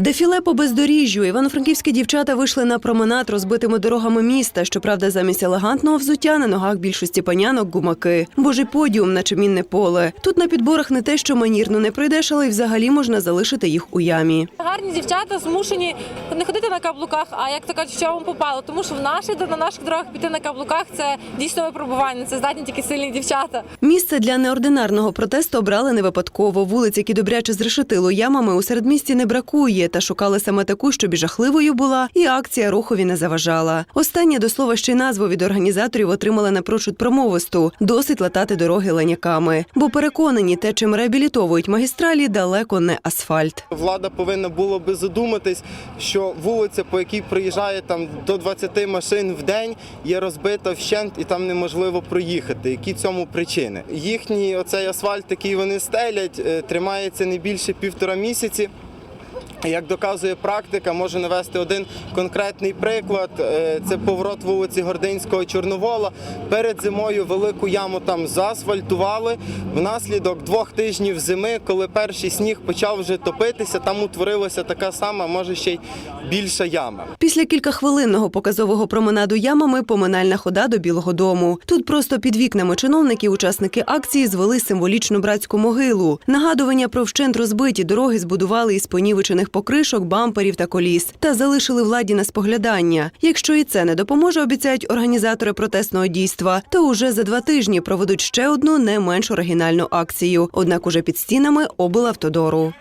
Дефіле по бездоріжжю. Івано-франківські дівчата вийшли на променад розбитими дорогами міста. Щоправда, замість елегантного взуття на ногах більшості панянок гумаки. Божий подіум, наче мінне поле. Тут на підборах не те, що манірно не пройдеш, але й взагалі можна залишити їх у ямі. Гарні дівчата змушені не ходити на каблуках, а як то кажуть, що вам попало. Тому що в наших на наших дорогах піти на каблуках це дійсно випробування. Це здатні тільки сильні дівчата. Місце для неординарного протесту обрали не випадково. Вулиць, які добряче зрешетило ямами, у середмісті не бракує. Та шукали саме таку, щоб і жахливою була, і акція рухові не заважала. Останнє до слова ще й назву від організаторів отримала напрочуд промовисту. Досить латати дороги леняками. Бо переконані, те, чим реабілітовують магістралі, далеко не асфальт. Влада повинна було би задуматись, що вулиця, по якій проїжджає там до 20 машин в день, є розбита вщент і там неможливо проїхати. Які цьому причини? Їхній оцей асфальт, який вони стелять, е, тримається не більше півтора місяці. Як доказує практика, можу навести один конкретний приклад. Е, Це поворот вулиці Гординського Чорновола. Перед зимою велику яму там заасфальтували. Внаслідок двох тижнів зими, коли перший сніг почав вже топитися, там утворилася така сама, може ще й більша яма. Після кількахвилинного показового променаду ямами поминальна хода до Білого Дому. Тут просто під вікнами чиновників учасники акції звели символічну братську могилу. Нагадування про вщент розбиті дороги збудували із понівечених покришок, бамперів та коліс та залишили владі на споглядання. Якщо і це не допоможе, обіцяють організатори протестного дійства, то уже за два тижні проведуть ще одну не менш оригінальну акцію. Однак уже під стінами облавтодору.